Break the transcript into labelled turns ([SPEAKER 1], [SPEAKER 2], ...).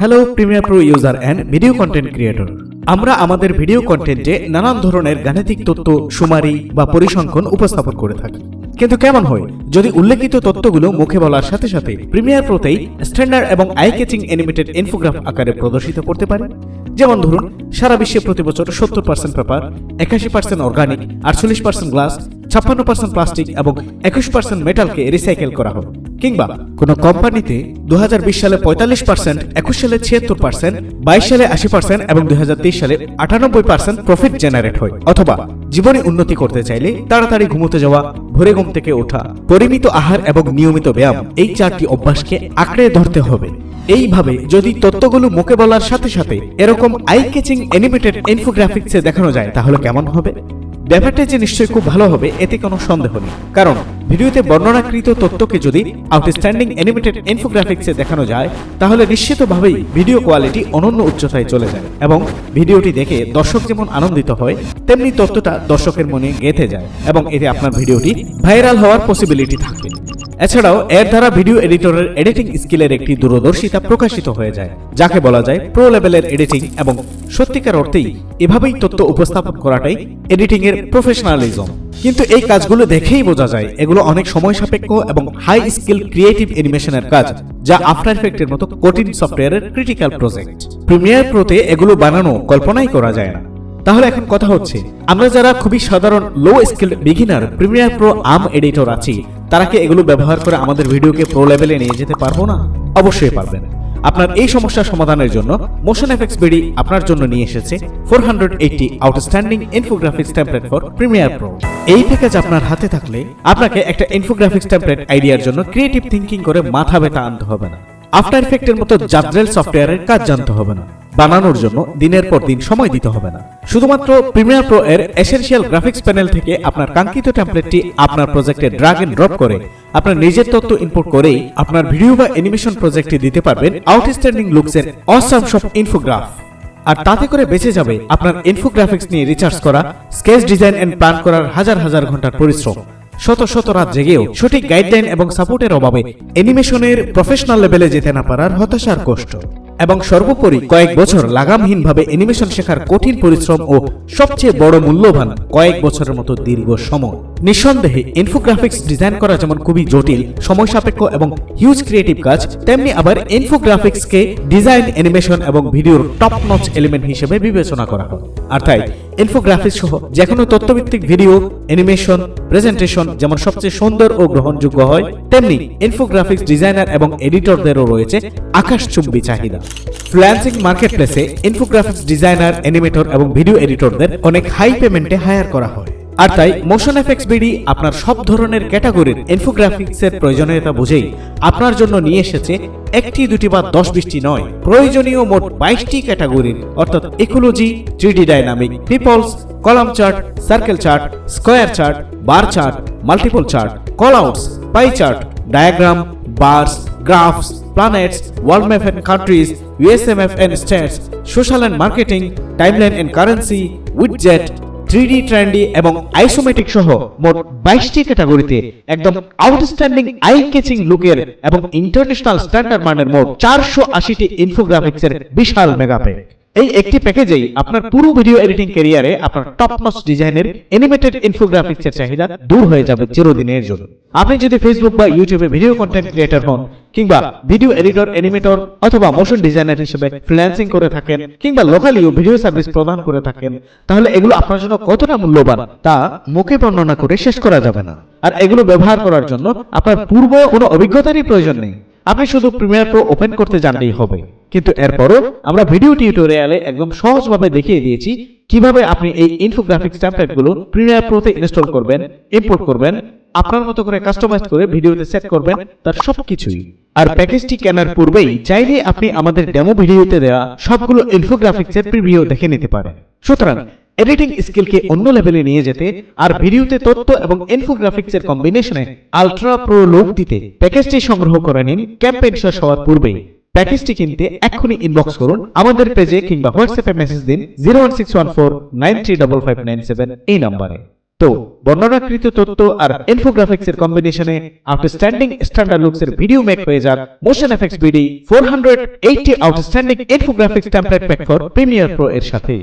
[SPEAKER 1] Hello Premiere Pro user and video content creator আমরা আমাদের video কন্টেন্টে নানান ধরনের গাণিতিক তথ্য সুমারি বা পরিসংখ্যান উপস্থাপন করে থাকি। কিন্তু কেমন হয়? যদি উল্লেখিত তথ্যগুলো মুখে বলার সাথে সাথে প্রিমিয়ার প্রোতেই স্ট্যান্ডার্ড এবং আই ক্যাচিং অ্যানিমেটেড ইনফোগ্রাফ আকারে প্রদর্শিত করতে পারে। যেমন ধরুন, সারা বিশ্বে প্রতি বছর সত্তর পার্সেন্ট পেপার একাশি পার্সেন্ট অর্গানিক আটচল্লিশ পার্সেন্ট গ্লাস ছাপ্পান্ন পার্সেন্ট প্লাস্টিক এবং একুশ পার্সেন্ট মেটালকে রিসাইকেল করা হয়। কিংবা কোনো কোম্পানিতে দু হাজার বিশ সালে পঁয়তাল্লিশ পার্সেন্ট একুশ সালে ছিয়াত্তর পার্সেন্ট বাইশ সালে আশি পার্সেন্ট এবং দুই সালে আটানব্বই পার্সেন্ট প্রফিট জেনারেট হয়। অথবা জীবনে উন্নতি করতে চাইলে তাড়াতাড়ি ঘুমোতে যাওয়া, ভোরে ঘুম থেকে ওঠা, পরিমিত আহার এবং নিয়মিত ব্যায়াম এই চারটি অভ্যাসকে আঁকড়ে ধরতে হবে। এইভাবে যদি তত্ত্বগুলো মুখে বলার সাথে সাথে এরকম আই ক্যাচিং অ্যানিমেটেড ইনফোগ্রাফিক্সে দেখানো যায়, তাহলে কেমন হবে? ব্যাপারটা যে নিশ্চয়ই খুব ভালো হবে, এতে কোনো সন্দেহ নেই। কারণ, ভিডিওতে বর্ণনাকৃত তথ্যকে যদি আউটস্ট্যান্ডিং অ্যানিমেটেড ইনফোগ্রাফিক্সে দেখানো যায়, তাহলে নিশ্চিতভাবেই ভিডিও কোয়ালিটি অনন্য উচ্চতায় চলে যায় এবং ভিডিওটি দেখে দর্শক যেমন আনন্দিত হয়, তেমনি তথ্যটা দর্শকের মনে গেঁথে যায় এবং এতে আপনার ভিডিওটি ভাইরাল হওয়ার পসিবিলিটি থাকে। এছাড়াও এর দ্বারা ভিডিও এডিটরের এডিটিং স্কিলের একটি দূরদর্শিতা প্রকাশিত হয়ে যায়, যাকে বলা যায় প্রো লেভেলের এডিটিং এবং সত্যিকার অর্থেই এভাবেই তথ্য উপস্থাপন করাটাই এডিটিং এর প্রফেশনালিজম। কিন্তু এই কাজগুলো দেখেই বোঝা যায় এগুলো অনেক সময় সাপেক্ষ এবং হাই স্কিল ক্রিয়েটিভ অ্যানিমেশনের কাজ, যা আফটার এফেক্টের মতো কঠিন সফটওয়্যারের ক্রিটিক্যাল প্রজেক্ট। প্রিমিয়ার প্রোতে এগুলো বানানো কল্পনাই করা যায় না। তাহলে এখন কথা হচ্ছে, আমরা যারা খুবই সাধারণ low skill beginner Premiere Pro arm editor আছি তারা কি এগুলো ব্যবহার করে আমাদের ভিডিওকে প্রো লেভেলে নিয়ে যেতে পারব না? অবশ্যই পারবেন। আপনার এই সমস্যা সমাধানের জন্য মোশন এফেক্টস বিডি আপনার জন্য নিয়ে এসেছে four hundred eighty outstanding infographics template for Premiere Pro এই প্যাকেজ আপনার হাতে থাকলে আপনাকে একটা ইনফোগ্রাফিক্স টেমপ্লেট আইডিয়ার জন্য ক্রিয়েটিভ থিঙ্কিং করে মাথা ব্যথা আনতে হবে না। আফটার এফেক্টের মতো জাদ্রেল সফটওয়্যারের কাজ জানতে হবে না। বানানোর জন্য দিনের পর দিন সময় দিতে হবে না। শুধুমাত্র প্রিমিয়ার প্রো এর এসেনশিয়াল গ্রাফিক্স প্যানেল থেকে আপনার কাঙ্ক্ষিত টেমপ্লেটটি আপনার প্রজেক্টে ড্রাগ এন্ড ড্রপ করে, আপনার নিজের তথ্য ইনপুট করেই আপনার ভিডিও বা অ্যানিমেশন প্রজেক্টে দিতে পারবেন আউটস্ট্যান্ডিং লুকসের অসাম সব ইনফোগ্রাফ আর তাতে করে বেঁচে যাবে আপনার ইনফোগ্রাফিক্স নিয়ে রিচার্জ করা স্কেচ ডিজাইন এন্ড প্ল্যান করার হাজার হাজার ঘণ্টার পরিশ্রম। শত শত রাত জেগেও সঠিক গাইডলাইন এবং সাপোর্টের অভাবে অ্যানিমেশনের প্রফেশনাল লেভেলে যেতে না পারার হতাশার কষ্ট। এবং সর্বোপরি কয়েক বছর লাগামহীনভাবে অ্যানিমেশন শেখার কঠিন পরিশ্রম ও সবচেয়ে বড় মূল্যবান কয়েক বছরের মতো দীর্ঘ সময়। নিঃসন্দেহে ইনফোগ্রাফিক্স ডিজাইন করা যেমন খুবই জটিল, সময় সাপেক্ষ এবং হিউজ ক্রিয়েটিভ কাজ, তেমনি আবার ইনফোগ্রাফিক্সকে ডিজাইন অ্যানিমেশন এবং ভিডিওর টপ নচ এলিমেন্ট হিসেবে বিবেচনা করা হয়। আর তাই ইনফোগ্রাফিক্স সহ যে কোনো তথ্যভিত্তিক ভিডিও অ্যানিমেশন প্রেজেন্টেশন যেমন সবচেয়ে সুন্দর ও গ্রহণযোগ্য হয়, তেমনি ইনফোগ্রাফিক্স ডিজাইনার এবং এডিটরদেরও রয়েছে আকাশচুম্বী চাহিদা। ফ্রিল্যান্সিং মার্কেটপ্লেসে ইনফোগ্রাফিক্স ডিজাইনার অ্যানিমেটর এবং ভিডিও এডিটরদের অনেক হাই পেমেন্টে হায়ার করা হয়। আর তাই মোশন এফেক্টস বিডি আপনার সব ধরনের ক্যাটাগরির ইনফোগ্রাফিক্সের প্রয়োজনীয়তা বুঝেই আপনার জন্য নিয়ে এসেছে একটি, দুটি বা দশ বিশটি নয়, প্রয়োজনীয় মোট বাইশটি ক্যাটাগরির অর্থাৎ ecology three D dynamic peoples column chart circle chart square chart bar chart multiple chart callouts pie chart diagram bars graphs planets, world map and countries, USMF and stats, social and marketing, timeline and currency, widget, 3D trendy এবং isometric সহ মোট বাইশটি ক্যাটাগরিতে একদম outstanding eye catching লুকের এবং international standard মানের মোট চারশো আশিটি ইনফোগ্রাফিক্সের বিশাল মেগাপ্যাক এই একটি প্যাকেজেই আপনার পুরো ভিডিও এডিটিং ক্যারিয়ারে আপনার টপ নচ ডিজাইনের অ্যানিমেটেড ইনফোগ্রাফিক্সের চাহিদা দূর হয়ে যাবে চিরদিনের জন্য। আপনি যদি ফেসবুক বা ইউটিউবে ভিডিও কন্টেন্ট ক্রিয়েটর হন, কিংবা ভিডিও এডিটর অ্যানিমেটর অথবা মোশন ডিজাইনার হিসেবে ফ্রিল্যান্সিং করে থাকেন, কিংবা লোকালিও ভিডিও সার্ভিস প্রদান করে থাকেন, তাহলে এগুলো আপনার জন্য কতটা মূল্যবান তা মুখে বর্ণনা করে শেষ করা যাবে না। আর এগুলো ব্যবহার করার জন্য আপনার পূর্ব কোনো অভিজ্ঞতারই প্রয়োজন নেই। আপনি শুধু প্রিমিয়ার প্রো ওপেন করতে জানলেই হবে। কিন্তু এরপরও আমরা ভিডিও টিউটোরিয়ালে একদম সহজভাবে দেখিয়ে দিয়েছি কীভাবে আপনি এই ইনফোগ্রাফিক্স টেমপ্লেটগুলো প্রিমিয়ার প্রোতে ইনস্টল করবেন ইম্পোর্ট করবেন, আপনার মতো করে কাস্টমাইজ করে ভিডিওতে সেট করবেন, তার সবকিছুই। আর প্যাকেজটি কেনার পূর্বেই চাইলে আপনি আমাদের ডেমো ভিডিওতে দেওয়া সবগুলো ইনফোগ্রাফিক্সের প্রিভিউ দেখে নিতে পারেন। সুতরাং এডিটিং স্কিলকে অন্য লেভেলে নিয়ে যেতে আর ভিডিওতে তথ্য এবং ইনফোগ্রাফিক্সের কম্বিনেশনে আলট্রা প্রো লুক দিতে প্যাকেজটি সংগ্রহ করে নিন ক্যাম্পেইন শেষ হওয়ার পূর্বেই। প্যাকেজটি কিনতে এক্ষুনি ইনবক্স করুন। আমাদের পেজে কিংবা হোয়াটসঅ্যাপে মেসেজ দিন zero one six one four nine three double five nine seven এই নম্বরে। তো, বর্ণনাকৃত তথ্য আর ইনফোগ্রাফিক্স এর কম্বিনেশনে আউটস্ট্যান্ডিং স্ট্যান্ডার্ড লুকস এর ভিডিও মেক হয়ে যাক। Motion effects BD 480 outstanding infographics template pack for Premiere Pro এর সাথে।